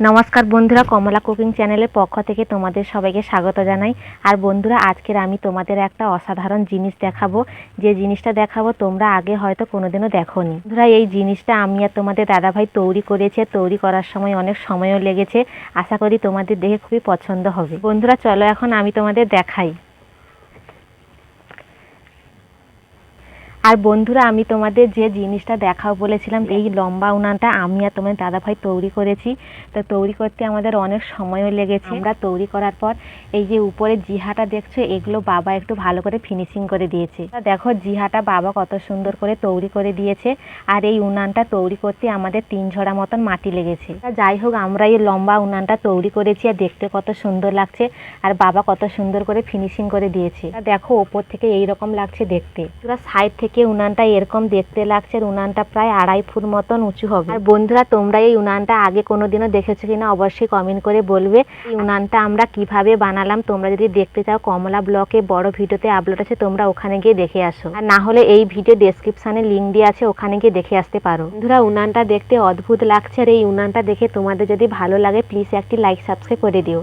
নমস্কার বন্ধুরা, কমলা কুকিং চ্যানেলের পক্ষ থেকে তোমাদের সবাইকে স্বাগত জানাই। আর বন্ধুরা, আজকের আমি তোমাদের একটা অসাধারণ জিনিস দেখাবো। যে জিনিসটা দেখাবো, তোমরা আগে হয়তো কোনোদিনও দেখোনি। বন্ধুরা, এই জিনিসটা আমি আর তোমাদের দাদাভাই তৈরি করেছে। তৈরি করার সময় অনেক সময়ও লেগেছে। আশা করি তোমাদের দেখে খুবই পছন্দ হবে। বন্ধুরা, চলো এখন আমি তোমাদের দেখাই। আর বন্ধুরা আমি তোমাদের যে জিনিসটা দেখাও বলেছিলাম এই লম্বা উনানটা আমি আর তোমার দাদাভাই তৈরি করেছি। তো তৈরি করতে আমাদের অনেক সময়ও লেগেছে। আমরা তৈরি করার পর এই যে উপরে জিহাটা দেখছ এগুলো বাবা একটু ভালো করে ফিনিশিং করে দিয়েছে। দেখো জিহাটা বাবা কত সুন্দর করে তৈরি করে দিয়েছে আর এই উনানটা তৈরি করতে আমাদের তিন ঝড়া মতন মাটি লেগেছে। যাই হোক আমরা এই লম্বা উনানটা তৈরি করেছি আর দেখতে কত সুন্দর লাগছে আর বাবা কত সুন্দর করে ফিনিশিং করে দিয়েছে। দেখো ওপর থেকে এই রকম লাগছে দেখতে। পুরো সাইড থেকে উনানটা এরকম দেখতে লাগছে, উনানটা প্রায় আড়াই ফুট মতন উঁচু হবে। আর বন্ধুরা, তোমরা এই উনানটা আগে কোনোদিনও দেখেছ কিনা অবশ্যই কমেন্ট করে বলবে। এই উনানটা আমরা কীভাবে বানালাম, তোমরা যদি দেখতে চাও, কমলা ব্লকে বড় ভিডিওতে আপলোড আছে, তোমরা ওখানে গিয়ে দেখে আসো। আর না হলে এই ভিডিও ডেসক্রিপশনে লিঙ্ক দিয়ে আছে, ওখানে গিয়ে দেখে আসতে পারো। বন্ধুরা, উনানটা দেখতে অদ্ভুত লাগছে, আর এই উনানটা দেখে তোমাদের যদি ভালো লাগে প্লিজ একটি লাইক সাবস্ক্রাইব করে দিও।